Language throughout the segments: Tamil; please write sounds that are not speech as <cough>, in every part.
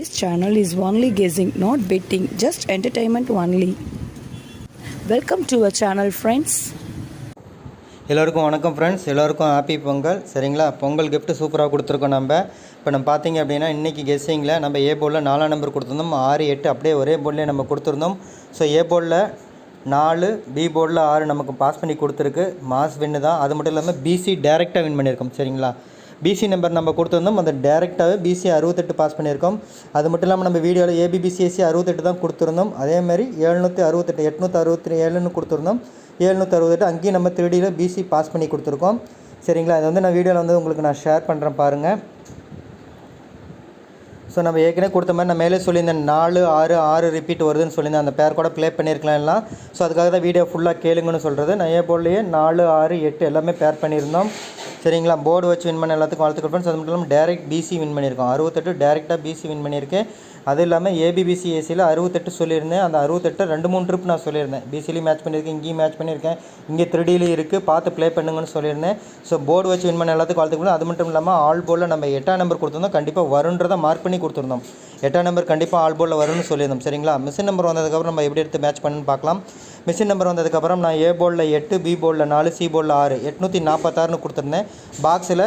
This channel is only guessing, not betting, just entertainment only. Welcome to a channel friends எல்லோருக்கும் வணக்கம் ஃப்ரெண்ட்ஸ் எல்லோருக்கும் ஹாப்பி பொங்கல். சரிங்களா? பொங்கல் கிஃப்ட் சூப்பராக கொடுத்துருக்கோம் நம்ம. இப்போ நம்ம பார்த்தீங்க அப்படின்னா இன்றைக்கி கெஸ்ஸிங்கில் நம்ம ஏ போர்டில் நாலாம் நம்பர் கொடுத்துருந்தோம். ஆறு எட்டு அப்படியே ஒரே போர்ட்லேயே நம்ம கொடுத்துருந்தோம். ஸோ ஏ போர்டில் நாலு பி போர்டில் ஆறு நமக்கு பாஸ் பண்ணி கொடுத்துருக்கு. மாஸ் வின்னு தான். அது மட்டும் இல்லாமல் பிசி டேரெக்டாக வின் பண்ணியிருக்கோம். சரிங்களா? பிசி நம்பர் நம்ம கொடுத்துருந்தோம். அந்த டேரெக்டாகவே பிசி அறுபத்தெட்டு பாஸ் பண்ணியிருக்கோம். அது மட்டும் இல்லாமல் நம்ம வீடியோவில் ஏபிபிசிஎஸ்சி அறுபத்தெட்டு தான் கொடுத்துருந்தோம். அதே மாதிரி அறுபத்தெட்டு எட்நூற்றி அறுபத்தி ஏழுன்னு கொடுத்துருந்தோம். ஏழ்நூற்றி அறுபத்தெட்டு அங்கேயும் நம்ம த்ரீடியில் பிசி பாஸ் பண்ணி கொடுத்துருக்கோம். சரிங்களா? இது வந்து நான் வீடியோவில் வந்து உங்களுக்கு நான் ஷேர் பண்ணுறேன் பாருங்கள் ஸோ நம்ம ஏற்கனவே கொடுத்த மாதிரி நான் மேலே சொல்லியிருந்தேன். நாலு ஆறு ஆறு ரிப்பீட் வருதுன்னு சொல்லியிருந்தேன். அந்த பேர் கூட ப்ளே பண்ணியிருக்கலாம் எல்லாம். ஸோ அதுக்காக தான் வீடியோ ஃபுல்லாக கேளுங்கன்னு சொல்கிறது நான் ஏ போலேயே நாலு ஆறு எட்டு எல்லாமே பேர் பண்ணியிருந்தோம். சரிங்களா? போர்டு வச்சு வின் பண்ண எல்லாத்துக்கும் வாழ்த்துக்கள் ஃப்ரெண்ட்ஸ் அது மட்டும் இல்லாமல் டேரெக்ட் பிசி வின் பண்ணியிருக்கோம். அறுபத்தெட்டு டேரெக்டாக பிசி வின் பண்ணியிருக்கேன் அது இல்லாமல் ஏபிபிசி ஏசியில் அறுபத்தெட்டு சொல்லியிருந்தேன். அந்த அறுபத்தெட்டு ரெண்டு மூணு ட்ரிப் நான் சொல்லியிருந்தேன். பிசிலையும் மேட்ச் பண்ணியிருக்கேன் இங்கேயும் மேட்ச் பண்ணியிருக்கேன். இங்கே த்ரீடிலையும் இருக்குது பார்த்து ப்ளே பண்ணுங்கன்னு சொல்லியிருந்தேன். ஸோ போர்டு வச்சு வின் பண்ண எல்லாத்துக்கும் வாழ்த்துக்கள் அது மட்டும் இல்லாமல் ஆல் போலில் நம்ம எட்டாம் நம்பர் கொடுத்துருந்தோம். கண்டிப்பாக வருன்றதை மார்க் பண்ணி கொடுத்துருந்தோம். எட்டாம் நம்பர் கண்டிப்பாக ஆல் போலில் வரும்னு சொல்லியிருந்தோம். சரிங்களா? மிஷின் நம்பர் வந்ததுக்கப்புறம் நம்ம எப்படி எடுத்து மேட்ச் பண்ணுன்னு பார்க்கலாம். மிஷின் நம்பர் வந்ததுக்கப்புறம் நான் ஏ போர்டில் எட்டு பி போர்டில் நாலு சி போர்டில் ஆறு எட்நூற்றி நாற்பத்தாறுன்னு கொடுத்துருந்தேன். பாக்ஸில்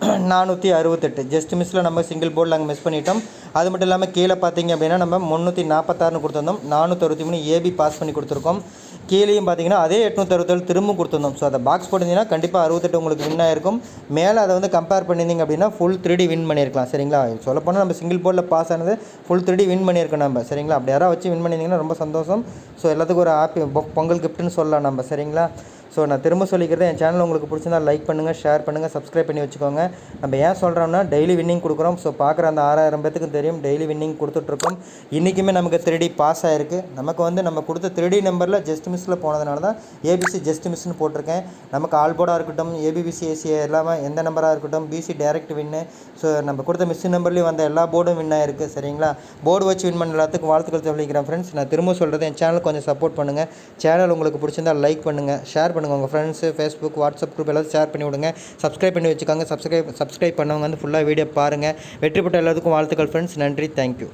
<clears throat> நானூற்றி அறுபத்தெட்டு. ஜஸ்ட் மிஸ்ஸில் நம்ம சிங்கிள் போர்டில் அங்கே மிஸ் பண்ணிட்டோம். அது மட்டும் இல்லாமல் கீழே பார்த்தீங்க அப்படின்னா நம்ம முந்நூற்றி நாற்பத்தாறுன்னு கொடுத்துருந்தோம். நானூற்றி அறுபத்தி மூணு ஏபி பாஸ் பண்ணி கொடுத்துருக்கோம். கீழேயும் பார்த்தீங்கன்னா அதே எட்நூற்றி அறுபத்தேழு திரும்ப கொடுத்துருந்தோம். ஸோ அதை பாக்ஸ் போட்டிருந்தீங்கன்னா கண்டிப்பாக அறுபத்தெட்டு உங்களுக்கு வின் ஆயிருக்கும். மேலே அதை வந்து கம்பேர் பண்ணியிருந்தீங்க அப்படின்னா ஃபுல் த்ரீடி வின் பண்ணியிருக்கலாம். சரிங்களா? சொல்லப்போனால் நம்ம சிங்கிள் போர்டில் பாஸ் ஆனது ஃபுல் த்ரீ வின் பண்ணியிருக்கோம் நம்ம. சரிங்களா? அப்படி யாராவது வச்சு வின் பண்ணியிருந்தீங்கன்னா ரொம்ப சந்தோஷம். ஸோ எல்லாத்துக்கும் ஒரு ஹாப்பி பொங்கல் கிஃப்ட்டுன்னு சொல்லலாம் நம்ம. சரிங்களா? ஸோ நான் திரும்ப சொல்லிக்கிறது என் சேனல் உங்களுக்கு பிடிச்சிருந்தா லைக் பண்ணுங்கள் ஷேர் பண்ணுங்கள் சப்ஸ்கிரைப் பண்ணி வச்சுக்கோங்க. நம்ம ஏன் சொல்கிறோம்னா டெய்லி வின்னிங் கொடுக்குறோம். ஸோ பார்க்குற அந்த ஆறாயிரம் பேத்துக்கும் தெரியும் டெய்லி வின்னிங் கொடுத்துட்ருக்கோம். இன்றைக்குமே நமக்கு த்ரீடி பாஸ் ஆயிருக்கு. நமக்கு வந்து நம்ம கொடுத்த த்ரீடி நம்பரில் ஜஸ்ட் மிஸ்ஸில் போனதுனால தான் ஏபிசி ஜஸ்ட் மிஸ்னு போட்டிருக்கேன். நமக்கு ஆல் போர்டாக இருக்கட்டும் ஏபிபிசி ஏசி எல்லாமே எந்த நம்பராக இருக்கட்டும் பிசி டைரக்ட் வின்னு ஸோ நம்ம கொடுத்த மிஸ் நம்பர்லேயும் வந்த எல்லா போர்டும் வின் ஆயிருக்கு சரிங்களா? போர்டு வச்சு வின் பண்ண எல்லாத்துக்கும் வாழ்த்துக்கள் சொல்லிக்கிறேன் ஃப்ரெண்ட்ஸ் நான் திரும்ப சொல்கிறது என் சேனல் கொஞ்சம் சப்போர்ட் பண்ணுங்கள் சேனல் உங்களுக்கு பிடிச்சிருந்தா லைக் பண்ணுங்கள் ஷேர் பண்ணுங்கள் உங்கள் ஃப்ரெண்ட்ஸு ஃபேஸ்புக் வாட்ஸ்அப் குரூப் எல்லாத்தையும் ஷேர் பண்ணி விடுங்க. சப்ஸ்கிரைப் பண்ணி வச்சுக்காங்க. சப்ஸ்கிரைப் சப்ஸ்கிரைப் பண்ணவங்க வந்து ஃபுல்லாக வீடியோ பாருங்கள் வெற்றி பெற்ற எல்லாத்துக்கும் வாழ்த்துக்கள் ஃப்ரெண்ட்ஸ் நன்றி. தேங்க்யூ